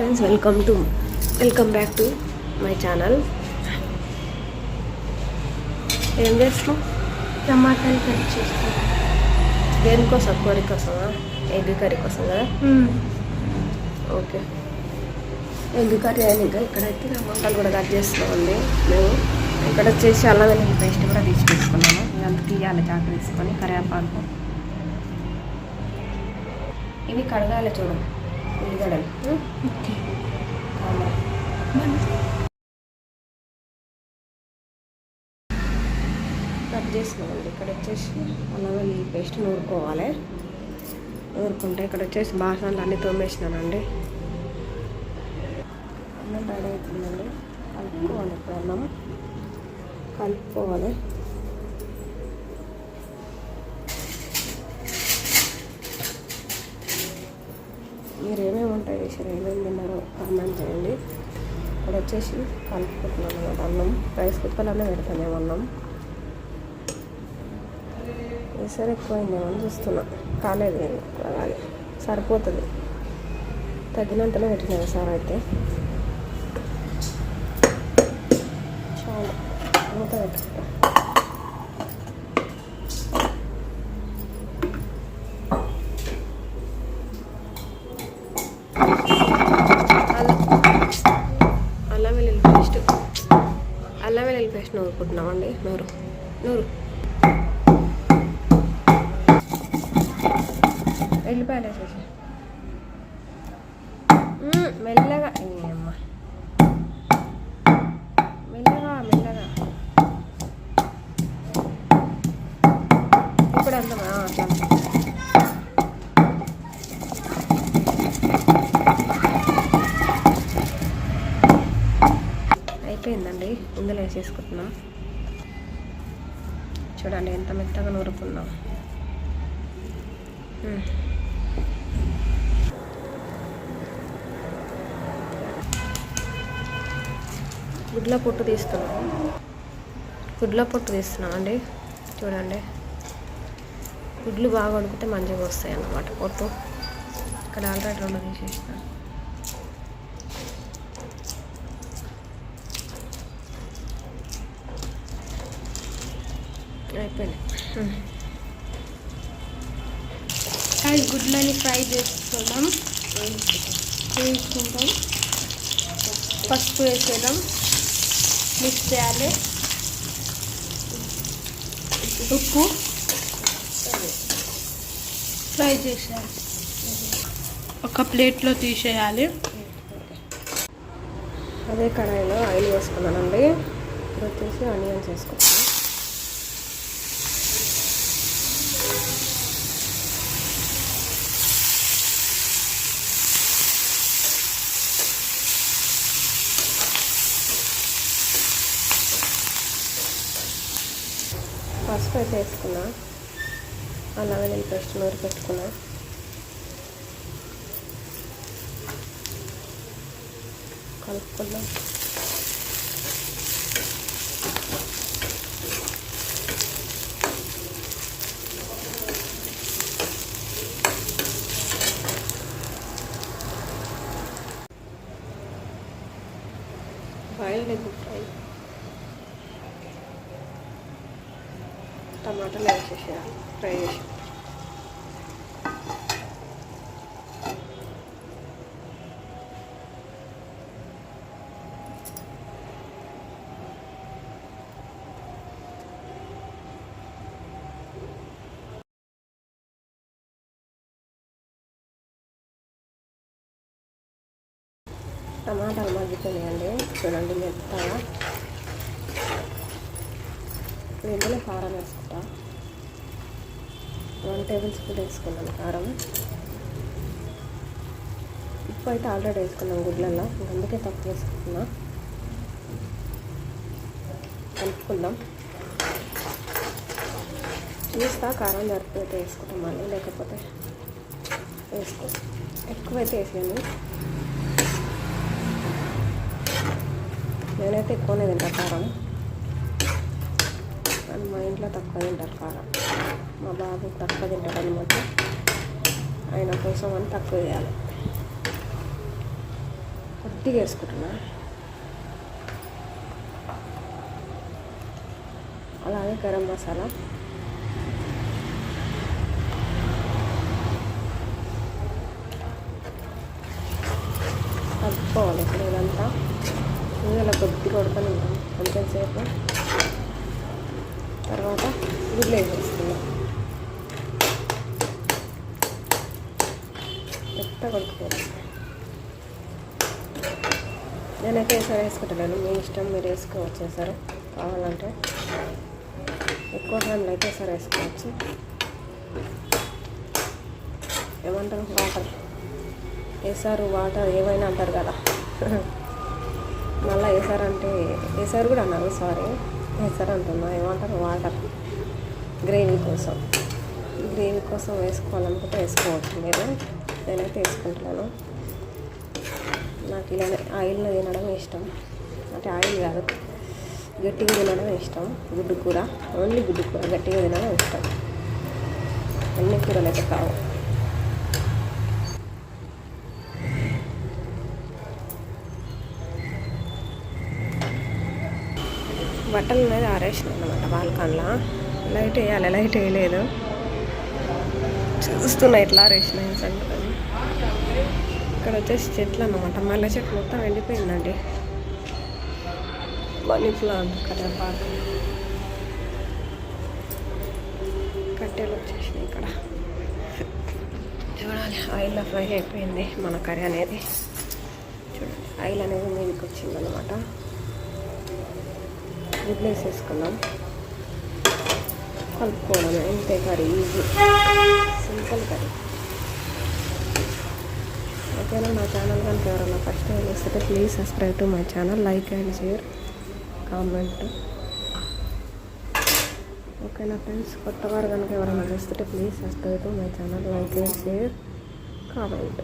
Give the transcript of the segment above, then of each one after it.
Friends welcome to welcome back to my channel ఏం చేస్తున్నాం టమాటాలు కట్ చేస్తాను దేనికోసం కర్రీ కోసమా? ఎగ్ కర్రీ కోసం కదా? ఓకే. ఎగ్ కర్రీ అయిన ఇంకా ఇక్కడైతే టమాటాలు కూడా కట్ చేస్తున్నామండి. మేము ఇక్కడ వచ్చేసి అల్లం వెల్లుల్లి పేస్ట్ కూడా తీసి తీసుకున్నాము ఇదంతా తీయాలి చాకు తీసుకొని కరివేపాకు. ఇవి కడగాలి చూడు. ఓకే కట్ చేసినామండి ఇక్కడ వచ్చేసి అల్లం ఈ పేస్ట్ నూరుకోవాలి. నూరుకుంటే ఇక్కడ వచ్చేసి బాసనలు అన్నీ తోమేసినానండి. అన్నం రెడీ అవుతుందండి. కలుపుకోవాలి ఇప్పుడు అన్నం. కలుపుకోవాలి. మీరు ఏమేమి వంట చేశారు? ఏమేమి తిన్నారో కామెంట్ చేయండి. ఇక్కడ వచ్చేసి కలుపుకుంటున్నాను అనమాట అన్నం. రైస్ కుక్కర్లోనే పెడతాను అన్నం. ఈసారి ఎక్కువైందేమో ఏమని చూస్తున్నా. కాలేదు నేను అలాగే సరిపోతుంది. తగినంతనే పెట్టినాను సార్ అయితే. చాలా. మూత పెట్టుకుంటాను అల్లం అల్లం వెల్లుల్లి పేస్ట్ పేస్ట్ నూరుకుంటున్నామండి. నూరు. నూరు. వెళ్ళిపోయాలి మెల్లగా. అయిపోయిందండి. ఇందులో వేసేసుకుంటున్నా. చూడండి ఎంత మెత్తగా నూరుకున్నాం గుడ్ల పొట్టు తీస్తున్నాం. గుడ్ల పొట్టు తీస్తున్నాం అండి చూడండి. గుడ్లు బాగా వండుకుంటే మంచిగా వస్తాయి అన్నమాట పొట్టు. ఇక్కడ ఆల్రెడీ రెండు తీసేసిన. అయిపోయింది. అది గుడ్లని ఫ్రై చేసుకుందాం వేసుకుంటాం పసుపు వేసేద్దాం మిక్స్ చేయాలి. ఉప్పు. ఫ్రై చేసేయాలి. ఒక ప్లేట్లో తీసేయాలి. అదే కడాయిలో ఆయిల్ వేసుకున్నానండి. ఇప్పుడు వచ్చేసి ఆనియన్స్ వేసుకుంటాను పసుపు అయితే వేసుకున్నా. అలాగే నేను పేస్ట్ నూరు పెట్టుకున్నా. కలుపుకుందాం బాయిల్డ్ ఎగ్ ఫ్రై టమాటాలు వేసేసేయాలి ఫ్రై చేసి టమాటాలు మగ్గిపోయినాయండి. చూడండి మెత్తగా. ఇప్పుడు ఇందులో కారం వేసుకుంటా. వన్ టేబుల్ స్పూన్ వేసుకున్నాను కారం. ఉప్పు అయితే ఆల్రెడీ వేసుకున్నాం గుడ్లలో అందుకే తక్కువ వేసుకుంటున్నా కలుపుకుందాం. చూస్తా కారం సరిపోతే వేసుకుంటాం మళ్ళీ లేకపోతే వేసుకో. ఎక్కువైతే వేసేయండి. నేనైతే ఎక్కువనే తింటా కారం. కానీ మా ఇంట్లో తక్కువ తింటారు కారం. మా బాబు తక్కువ తింటాడు అనమాట ఆయన కోసం అని తక్కువ వేయాలి కొద్దిగా వేసుకుంటున్నా. అలాగే గరం మసాలా. కలుపుకోవాలి ఇప్పుడు ఇదంతా. ఇందులో కొద్దిగా ఉడకని కొంచెం సేపు. తర్వాత గుడ్లు వేసేస్తున్నాం ఎంత కొడుకుపోతుంది నేనైతే వేసారి వేసుకుంటాను మీ ఇష్టం మీరు వేసుకోవచ్చు వేసారు కావాలంటే ఎక్కువ టైంలో అయితే వేసారి వేసుకోవచ్చు. ఏమంటారు? వాటర్. వేసారు వాటర్ ఏమైనా అంటారు కదా. మళ్ళీ వేసారంటే వేసారు కూడా అన్నారు సారీ వేసారు అంటున్నా ఏమంటారు వాటర్ గ్రేవీ కోసం గ్రేవీ కోసం వేసుకోవాలనుకుంటే వేసుకోవచ్చు మీరు నేనైతే వేసుకుంటున్నాను. నాకు ఇలానే ఆయిల్లో తినడం ఇష్టం అంటే ఆయిల్ కాదు గట్టిగా తినడం ఇష్టం గుడ్డు కూర ఓన్లీ గుడ్డు కూర గట్టిగా తినడం ఇష్టం. అన్ని కూరలు అయితే కావు. బట్టలు అనేది ఆరేసినాం అనమాట బాల్కన్లో. లైట్ వేయాలి లైట్ వేయలేదు. చూస్తున్నా ఎట్లా ఆరేసినాయి సంగతి ఇక్కడ వచ్చేసి చెట్లు అన్నమాట. మల్లె చెట్టు మొత్తం ఎండిపోయిందండి. మనీ ప్లాంట్ కరివేపాకు కట్టెలు వచ్చేసినాయి ఇక్కడ. చూడాలి ఆయిల్లో ఫ్రై అయిపోయింది మన కర్రీ అనేది. చూడండి ఆయిల్ అనేది మీదకి వచ్చిందనమాట గుడ్లు వేసేసుకున్నాం కలుపుకోవడం ఇంతే కర్రీ ఈజీ సింపుల్ కర్రీ. ఓకేనా నా ఛానల్ కనుక ఎవరైనా ఫస్ట్ టైం వస్తే please subscribe to my channel like and share comment ఓకేనా ఫ్రెండ్స్ కొత్త వారు కనుక ఎవరైనా చూస్తుంటే ప్లీజ్ subscribe to my channel like and share comment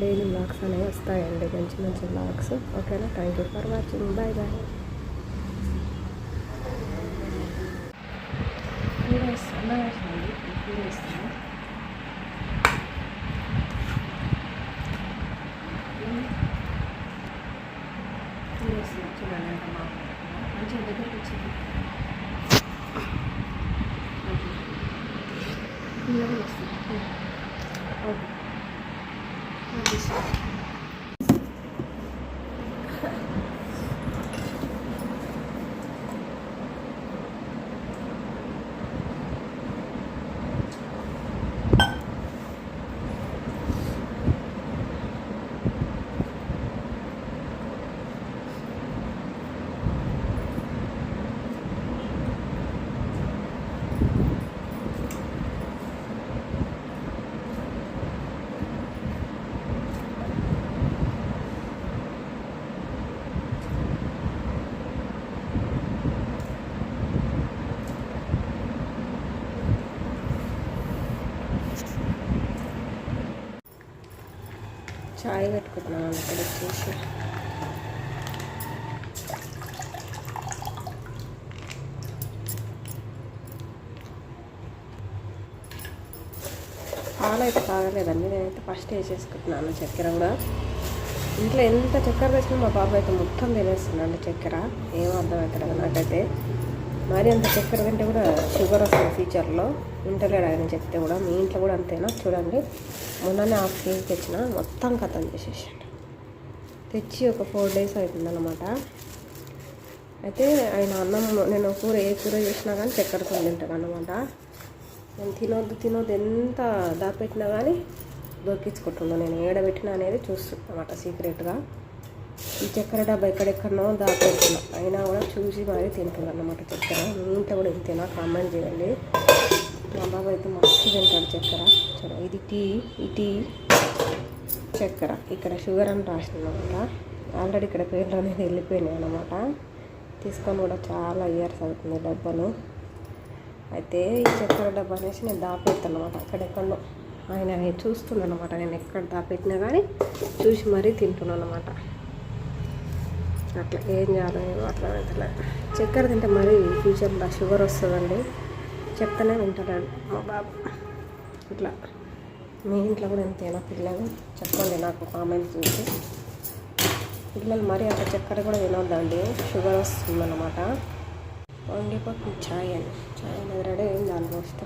daily blogs అనేవి వస్తాయండి మంచి మంచి బ్లాగ్స్ ఓకేనా thank you for watching bye bye 플레이스 얼마나 잘리 플레이스 플레이스 이렇게 많은 거 먹어 완전 내 것도 지금 여기 여기 있어 여기 여기 있어 చాయ్ పెట్టుకుంటున్నాను ఇక్కడ వచ్చేసి. పాలు అయితే తాగలేదండి నేనైతే ఫస్ట్ వేసేసుకుంటున్నాను చక్కెర కూడా. ఇంట్లో ఎంత చక్కెర వేసినా మా బాబు అయితే మొత్తం తినేస్తున్నాడు చక్కెర. ఏం అర్థమవుతుంది నాకైతే. మరి అంత చక్కెర తింటే కూడా షుగర్ వస్తుంది ఫ్యూచర్లో. ఇంటలేడు ఆయన చెప్తే కూడా మీ ఇంట్లో కూడా అంతేనా? చూడండి. మొన్ననే హాఫ్ కేజీ తెచ్చిన మొత్తం కథం చేసేసాడు. తెచ్చి ఒక ఫోర్ డేస్ అవుతుందన్నమాట అయితే ఆయన అన్నం నేను కూర ఏ కూర చేసినా కానీ చక్కెరతో తింటాను అనమాట నేను తినొద్దు తినొద్దు ఎంత దాపెట్టినా కానీ దొరికించుకుంటున్నాను నేను ఏడబెట్టినా అనేది చూస్తున్నమాట సీక్రెట్గా ఈ చక్కెర డబ్బా ఎక్కడెక్కడో దాపెట్టినా అయినా కూడా చూసి మరీ తింటున్నాను అన్నమాట చక్కెర. ఇంత కూడా ఇంతేనా? కామెంట్ చేయండి. మా బాబు అయితే మస్తు తింటాడు చక్కెర. చలో ఇది టీ ఈ టీ చక్కెర. ఇక్కడ షుగర్ అని రాసిందన్నమాట ఆల్రెడీ ఇక్కడ పేర్లు అనేది వెళ్ళిపోయినాయి అనమాట తీసుకొని కూడా చాలా ఇయర్స్ అవుతుంది డబ్బాను అయితే ఈ చక్కెర డబ్బా అనేసి నేను దాపెడతాను అనమాట అక్కడెక్కడో ఆయన చూస్తున్నాను అనమాట నేను ఎక్కడ దాపెట్టినా కానీ చూసి మరీ తింటున్నాను అనమాట అట్లా ఏం చేయాలో అట్లా అట్లా చక్కెర తింటే మరీ ఫ్యూచర్లో షుగర్ వస్తుందండి. చెప్తూనే వింటాడు మా బాబు. ఇట్లా. మీ ఇంట్లో కూడా ఎంతైనా పిల్లలు? చెప్పండి నాకు కామెంట్స్ చూసి. పిల్లలు మరీ అట్లా చక్కెర కూడా తినొద్దండి. షుగర్ వస్తుందన్నమాట. వండిపోతుంది ఛాయ్ అని ఛాయ్ అనేది రెడీ అయింది ఆల్మోస్ట్